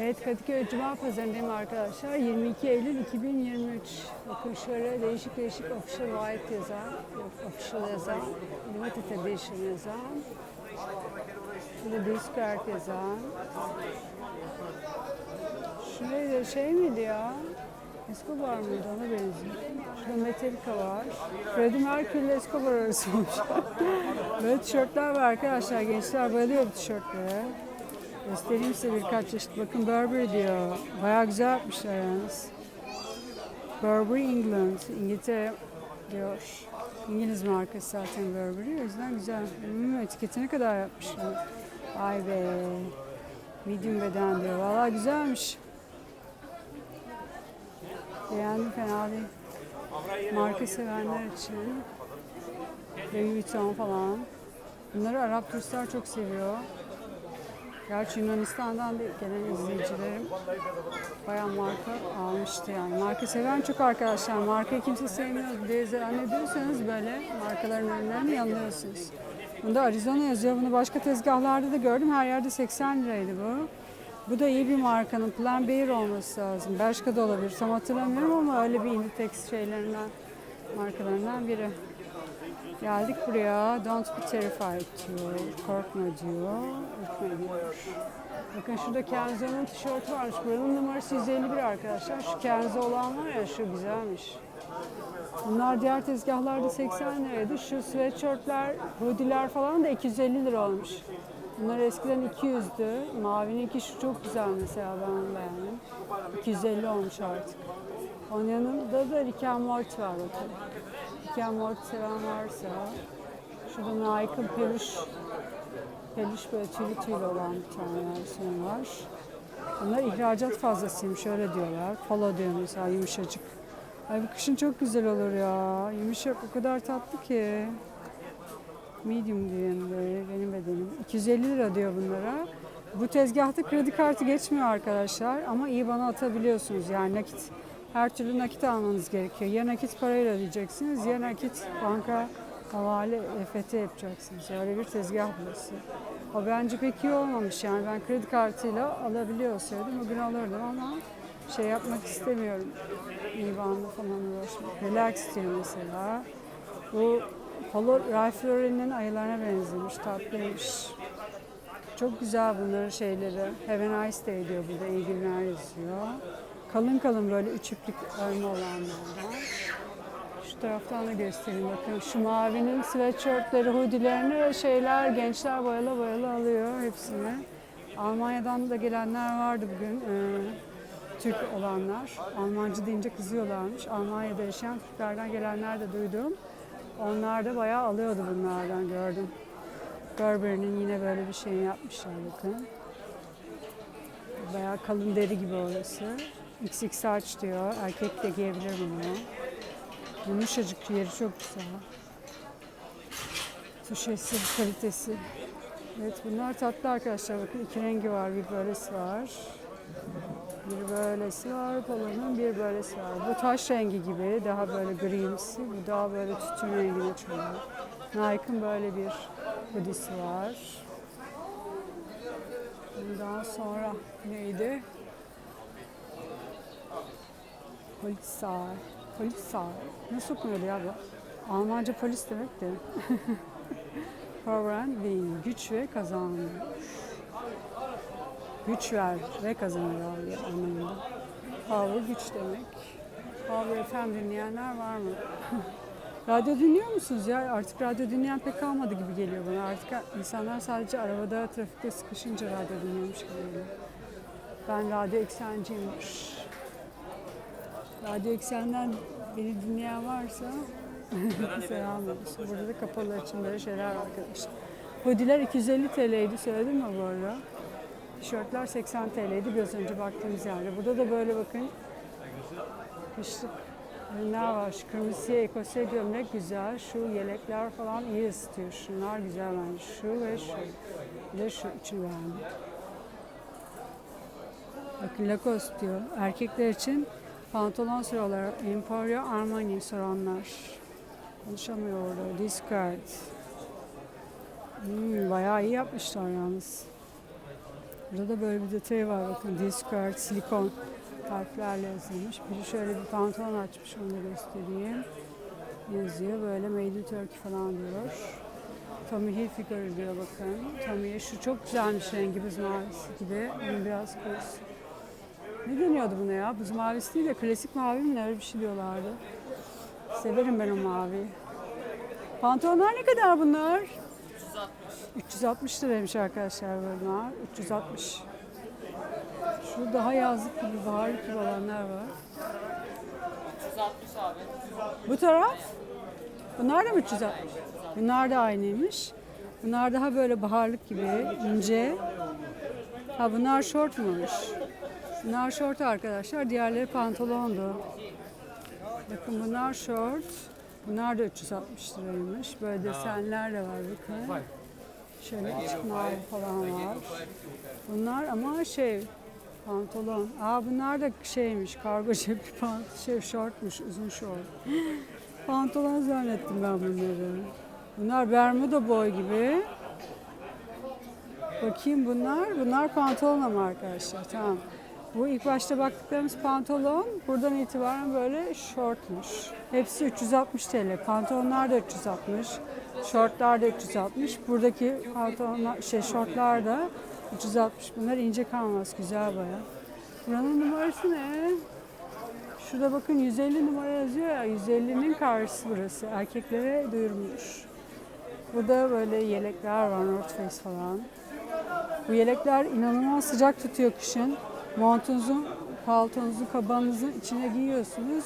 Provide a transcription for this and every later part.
Evet Kadıköy Cuma Pazarı'ndayım arkadaşlar. 22 Eylül 2023. Bakın değişik değişik official white yazan, yok official yazan, limited edition yazan, burada discard yazan. Şuraya şey miydi ya? Escobar mıydı? Ona benziyor. Şurada Metallica var. Freddie Mercury ile Escobar arası olmuş. Böyle tişörtler var arkadaşlar. Gençler bayılıyor bu tişörtlere. Göstereyim size birkaç çeşit. Bakın Burberry diyor. Bayağı güzel yapmışlar yalnız. Burberry England. İngiltere diyor. İngiliz markası zaten Burberry. O yüzden güzel. Hmm, etiketine kadar yapmışlar. Ay be. Medium beden diyor. Valla güzelmiş. Beğendim fena değil. Marka sevenler için. Louis Vuitton falan. Bunları Arap turistler çok seviyor. Gerçi Yunanistan'dan da gelen izleyicilerim bayağı marka almıştı yani. Marka seven çok arkadaşlar. Markayı kimse sevmiyor diye zannediyorsanız böyle markaların ürünlerini yanılıyorsunuz. Bunda Arizona yazıyor. Bunu başka tezgahlarda da gördüm. Her yerde 80 liraydı bu. Bu da iyi bir markanın. Plan Bear olması lazım. Bershka da olabilir. Tam hatırlamıyorum ama öyle bir Inditex şeylerinden, markalarından biri. Geldik buraya. Don't be terrified diyor. Korkma diyor. Ürkme diyor. Bakın şurada Kenzo'nun tişörtü varmış. Buranın numarası 151 arkadaşlar. Şu Kenzo olan var ya şu güzelmiş. Bunlar diğer tezgahlarda 80 liraydı. Şu sweatshirtler, hoodie'ler falan da 250 lira olmuş. Bunlar eskiden 200'dü. Mavininki şu çok güzel mesela ben beğendim. 250 olmuş artık. Onun yanında da Rick and Morty var bakın. Morty seven varsa şurada Nike'ın peluş peluş böyle tüylü tüylü olan bir tane versiyonu var. Bunlar ihracat fazlasıymış öyle diyorlar. Polo diyor mesela yumuşacık. Ay bu kışın çok güzel olur ya. Yumuşak o kadar tatlı ki. Medium diyeyim böyle benim bedenim. 250 lira diyor bunlara. Bu tezgahta kredi kartı geçmiyor arkadaşlar ama iyi bana atabiliyorsunuz. Yani nakit her türlü nakit almanız gerekiyor. Ya nakit parayla ödeyeceksiniz ya nakit banka havale EFT yapacaksınız. Öyle bir tezgah burası. O bence pek iyi olmamış yani ben kredi kartıyla alabiliyor olsaydım bugün alırdım ama şey yapmak istemiyorum. İban'la falan uğraşmak. Relax diyor mesela. Bu Polo Ralph ayılarına benzemiş, tatlıymış. Çok güzel bunların şeyleri. Have a nice day diyor burada, iyi günler yazıyor. Kalın kalın böyle üç iplik örme olanlardan. Şu taraftan da göstereyim bakın. Şu mavinin sweatshirtleri, hoodie'lerini ve şeyler gençler bayıla bayıla alıyor hepsini. Almanya'dan da gelenler vardı bugün. Ee, Türk olanlar. Almancı deyince kızıyorlarmış. Almanya'da yaşayan Türklerden gelenler de duydum. Onlar da bayağı alıyordu bunlardan gördüm. Burberry'nin yine böyle bir şey yapmışlar bakın. Bayağı kalın deri gibi orası. XX saç diyor. Erkek de giyebilir bunu. Yumuşacık yeri çok güzel. Tuşesi, kalitesi. Evet bunlar tatlı arkadaşlar. Bakın iki rengi var. Bir böylesi var. Bir böylesi var polonun, bir böylesi var. Bu taş rengi gibi, daha böyle grimsi, bu daha böyle tütün rengine çalıyor. Nike'ın böyle bir hoodie'si var. Bundan sonra neydi? Polizei. Polizei. Nasıl okunuyordu ya bu? Almanca polis demek de. And Win. Güç ve kazanmış güç ver ve kazanır abi anlamında. Power güç demek. Power FM dinleyenler var mı? radyo dinliyor musunuz ya? Artık radyo dinleyen pek kalmadı gibi geliyor bana. Artık insanlar sadece arabada, trafikte sıkışınca radyo dinliyormuş gibi geliyor. Ben radyo eksenciyimdir. Radyo eksenden beni dinleyen varsa selam olsun. Burada da kapalı için böyle şeyler var arkadaşlar. Hoodiler 250 TL'ydi söyledim mi bu arada? Tişörtler 80 TL'ydi biraz önce baktığımız yerde. Burada da böyle bakın kışlık ürünler var. Şu kırmızıya ekose gömlek güzel. Şu yelekler falan iyi ısıtıyor. Şunlar güzel bence. Şu ve şu. Bir de şu üçü beğendim. Bakın Lacoste diyor. Erkekler için pantolon soruyorlar. Emporio Armani soranlar. Konuşamıyor orada. Discard. Hmm, bayağı iyi yapmışlar yalnız. Burada da böyle bir detayı var bakın. D-Squared silikon harflerle yazılmış. Biri şöyle bir pantolon açmış onu da göstereyim. Yazıyor böyle Made in Turkey falan diyor. Tommy Hilfiger diyor bakın. Tommy'ye şu çok güzelmiş rengi buz mavisi gibi. Bunun biraz koyusu. Ne deniyordu buna ya? Buz mavisi değil de klasik mavi mi öyle bir şey diyorlardı. Severim ben o maviyi. Pantolonlar ne kadar bunlar? 360 liraymış arkadaşlar bunlar. 360. Şu daha yazlık gibi, baharlık gibi olanlar var. 360 abi. Bu taraf? Bunlar da mı 360? Bunlar da aynıymış. Bunlar daha böyle baharlık gibi, ince. Ha bunlar şortmuş. Bunlar şort arkadaşlar. Diğerleri pantolondu. Bakın bunlar şort. Bunlar da 360 liraymış. Böyle desenler de var bakın. Şöyle açık mavi falan var. Bunlar ama şey pantolon. Aa bunlar da şeymiş kargo cepli pant şey şortmuş uzun şort. Pantolon zannettim ben bunları. Bunlar Bermuda boy gibi. Bakayım bunlar. Bunlar pantolon ama arkadaşlar. Tamam. Bu ilk başta baktıklarımız pantolon. Buradan itibaren böyle şortmuş. Hepsi 360 TL. Pantolonlar da 360. Şortlar da 360. Buradaki pantolonlar, şey şortlar da 360. Bunlar ince kanvas. Güzel baya. Buranın numarası ne? Şurada bakın 150 numara yazıyor ya. 150'nin karşısı burası. Erkeklere duyurmuş. Burada böyle yelekler var. North Face falan. Bu yelekler inanılmaz sıcak tutuyor kışın. Montunuzun, paltonuzun, kabanınızın içine giyiyorsunuz.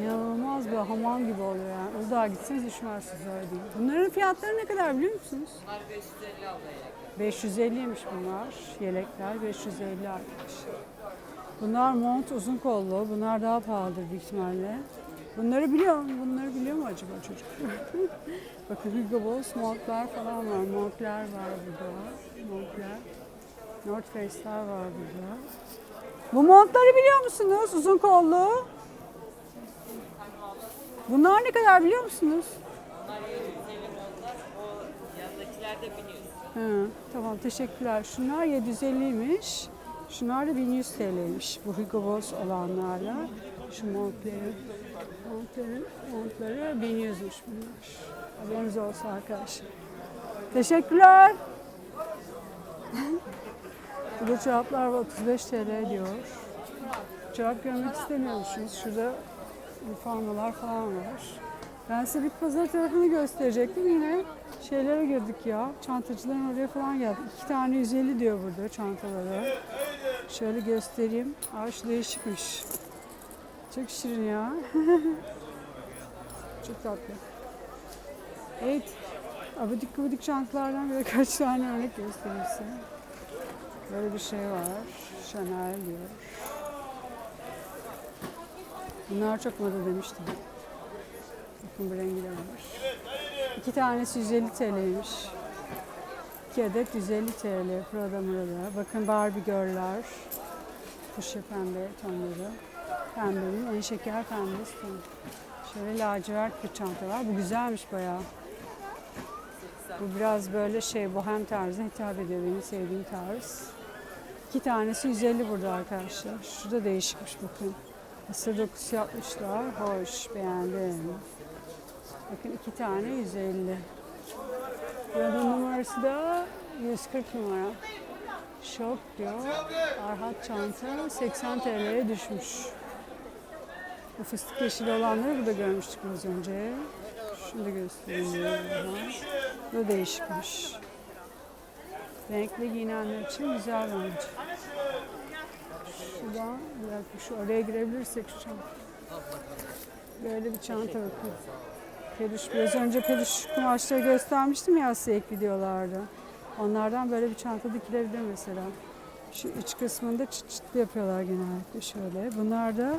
İnanılmaz bir hamam gibi oluyor yani. Uludağ'a gitseniz üşümezsiniz öyle değil. Bunların fiyatları ne kadar biliyor musunuz? Bunlar 550 abla ya. 550'ymiş bunlar. Yelekler 550 arkadaşlar. Bunlar mont uzun kollu. Bunlar daha pahalıdır büyük ihtimalle. Bunları biliyor mu? Bunları biliyor mu acaba çocuk? Bakın Hugo Boss montlar falan var. Montlar var burada. Montlar. North Face'ler var burada. Bu montları biliyor musunuz? Uzun kollu. Bunlar ne kadar biliyor musunuz? Bunlar 750 montlar. O yandakiler de biniyor. Hı, tamam teşekkürler. Şunlar 750'ymiş. Şunlar da 1100 TL'ymiş. Bu Hugo Boss olanlarla. Şu montları, montları, montları 1100'müş bunlar. Haberiniz olsun arkadaşlar. Teşekkürler. Burada çoraplar var 35 TL diyor. Çorap görmek istemiyormuşsunuz. Şurada formalar falan var. Ben size bir pazar tarafını gösterecektim. Yine şeylere girdik ya. Çantacıların oraya falan geldik. İki tane 150 diyor burada çantaları. Şöyle göstereyim. Aa şu değişikmiş. Çok şirin ya. Çok tatlı. Evet. Abidik gubidik çantalardan bir kaç tane örnek göstereyim size. Böyle bir şey var. Chanel diyor. Bunlar çok moda demiştim. Bakın bu rengi de var. İki tanesi 150 TL'ymiş. İki adet 150 TL. Prada Murada. Bakın Barbie Girl'ler. Kuşu pembe tonları. Pembenin en şeker pembesi. Şöyle lacivert bir çanta var. Bu güzelmiş bayağı. Bu biraz böyle şey bohem tarzına hitap ediyor. Benim sevdiğim tarz. İki tanesi 150 burada arkadaşlar. Şurada değişikmiş bakın. Mısır dokusu yapmışlar. Hoş, beğendim. Bakın iki tane 150. Buranın numarası da 140 numara. Şok diyor. Arhat çanta 80 TL'ye düşmüş. Bu fıstık yeşili olanları burada görmüştük az önce. Da göstereyim. Bu değişikmiş. Renkli giyinenler için güzel bence. Şuradan bir dakika şu oraya girebilirsek şu çanta. Böyle bir çanta bakın. Peluş, biraz önce peluş kumaşları göstermiştim ya ek videolarda. Onlardan böyle bir çanta dikilebilir mesela. Şu iç kısmında çıt çıtlı yapıyorlar genellikle şöyle. Bunlar da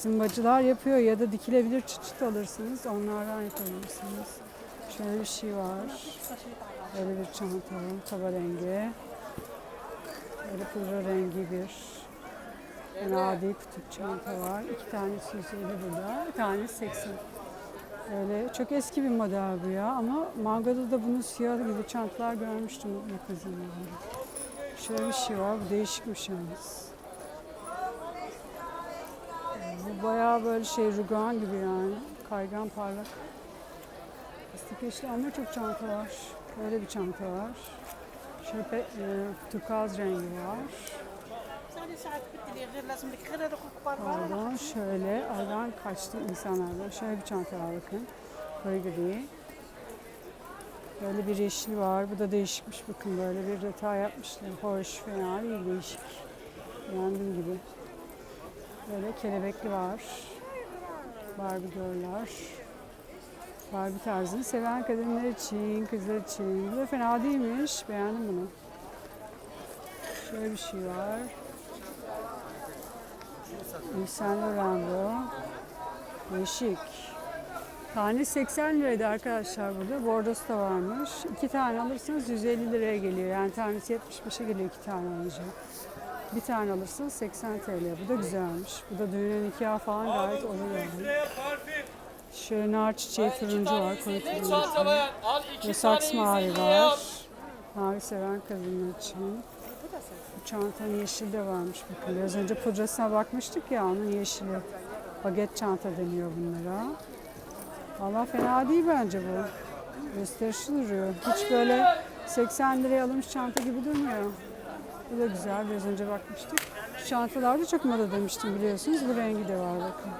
zımbacılar yapıyor ya da dikilebilir çıt çıt alırsınız. Onlardan yapabilirsiniz. Şöyle bir şey var. Böyle bir çanta, taba rengi. Böyle pudra rengi bir adi kutup çanta var. İki tanesi 150 burada, bir tanesi 80. Öyle çok eski bir model bu ya ama Mango'da da bunun siyah gibi çantalar görmüştüm yakın zamanlarda. Şöyle bir şey var. Bu değişikmiş yalnız. Bu bayağı böyle şey rugan gibi yani. Kaygan parlak. Stikeşli ama çok çanta var. Böyle bir çanta var. Şöyle e, turkuaz rengi var. Oradan şöyle aradan kaçtı insanlar insanlardan. Şöyle bir çanta var bakın. Böyle gri. Böyle bir yeşil var. Bu da değişikmiş bakın böyle bir detay yapmışlar. Hoş, fena değil değişik. Beğendim gibi. Böyle kelebekli var. Barbie girl'lar. Barbie tarzını seven kadınlar için, kızlar için. Bu da fena değilmiş. Beğendim bunu. Şöyle bir şey var. Yves Saint Laurent bu. Değişik. Tane 80 liraydı arkadaşlar burada. Bordosu da varmış. İki tane alırsanız 150 liraya geliyor. Yani tanesi 75'e geliyor iki tane alınca. Bir tane alırsanız 80 TL. Bu da güzelmiş. Bu da düğüne nikah falan gayet olur yani. Şöyle nar çiçeği turuncu var. Koyu turuncu. Ve saks mavi var. Mavi seven kadınlar için. Bu çantanın yeşili de varmış bakın. Biraz önce pudrasına bakmıştık ya onun yeşili. Baget çanta deniyor bunlara. Valla fena değil bence bu. Gösterişli duruyor. Hiç böyle 80 liraya alınmış çanta gibi durmuyor. Bu da güzel. Biraz önce bakmıştık. Şu çantalarda çok moda demiştim biliyorsunuz. Bu rengi de var bakın.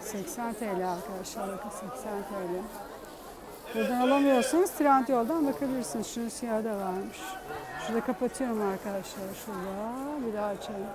80 TL arkadaşlar bakın 80 TL. Buradan alamıyorsanız Trendyol'dan bakabilirsiniz. Şunun siyahı da varmış. Şurada kapatıyorum arkadaşlar. Şurada bir daha açalım.